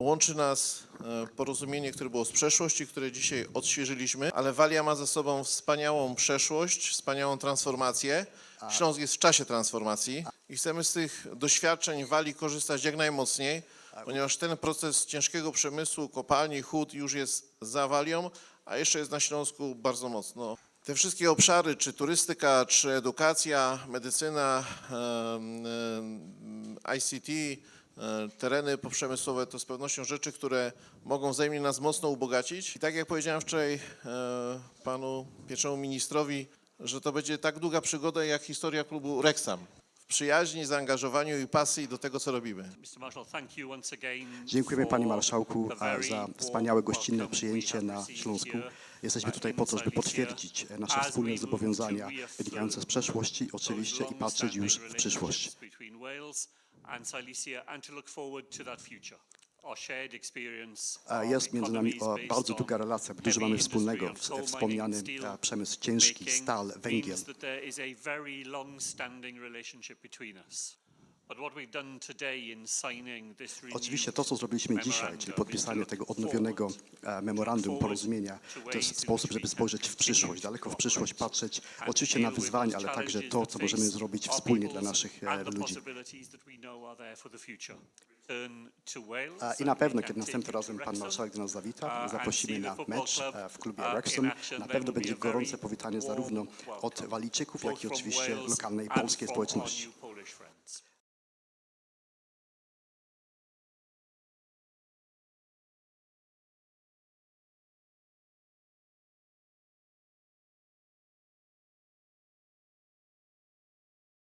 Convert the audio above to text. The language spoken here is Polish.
Łączy nas e, porozumienie, które było z przeszłości, które dzisiaj odświeżyliśmy, ale Walia ma ze sobą wspaniałą przeszłość, wspaniałą transformację. Śląsk jest w czasie transformacji i chcemy z tych doświadczeń Walii korzystać jak najmocniej, ponieważ ten proces ciężkiego przemysłu, kopalni, hut już jest za Walią, a jeszcze jest na Śląsku bardzo mocno. Te wszystkie obszary, czy turystyka, czy edukacja, medycyna, ICT, tereny poprzemysłowe to z pewnością rzeczy, które mogą wzajemnie nas mocno ubogacić. I tak jak powiedziałem wczoraj e, panu pierwszemu ministrowi, że to będzie tak długa przygoda jak historia klubu Rexham. W przyjaźni, zaangażowaniu i pasji do tego, co robimy. Dziękujemy Panie Marszałku e, za wspaniałe gościnne przyjęcie na Śląsku. Jesteśmy tutaj po to, żeby potwierdzić e, nasze wspólne zobowiązania wynikające z przeszłości, oczywiście i patrzeć już w przyszłość. And Silesia and to look forward to that future. Jest między nami bardzo długa relacja, dużo mamy wspólnego. Wspomniany przemysł ciężki, stal, węgiel. Oczywiście to, co zrobiliśmy dzisiaj, czyli podpisanie tego odnowionego e, memorandum porozumienia, to jest sposób, żeby spojrzeć w przyszłość, daleko w przyszłość, patrzeć oczywiście na wyzwania, ale także to, co możemy zrobić wspólnie dla naszych e, ludzi. E, I na pewno, kiedy następnym razem Pan Marszałek do nas zawita, zaprosimy na mecz w klubie Wrexham. Na pewno będzie gorące powitanie zarówno od Walijczyków, jak i oczywiście lokalnej polskiej społeczności.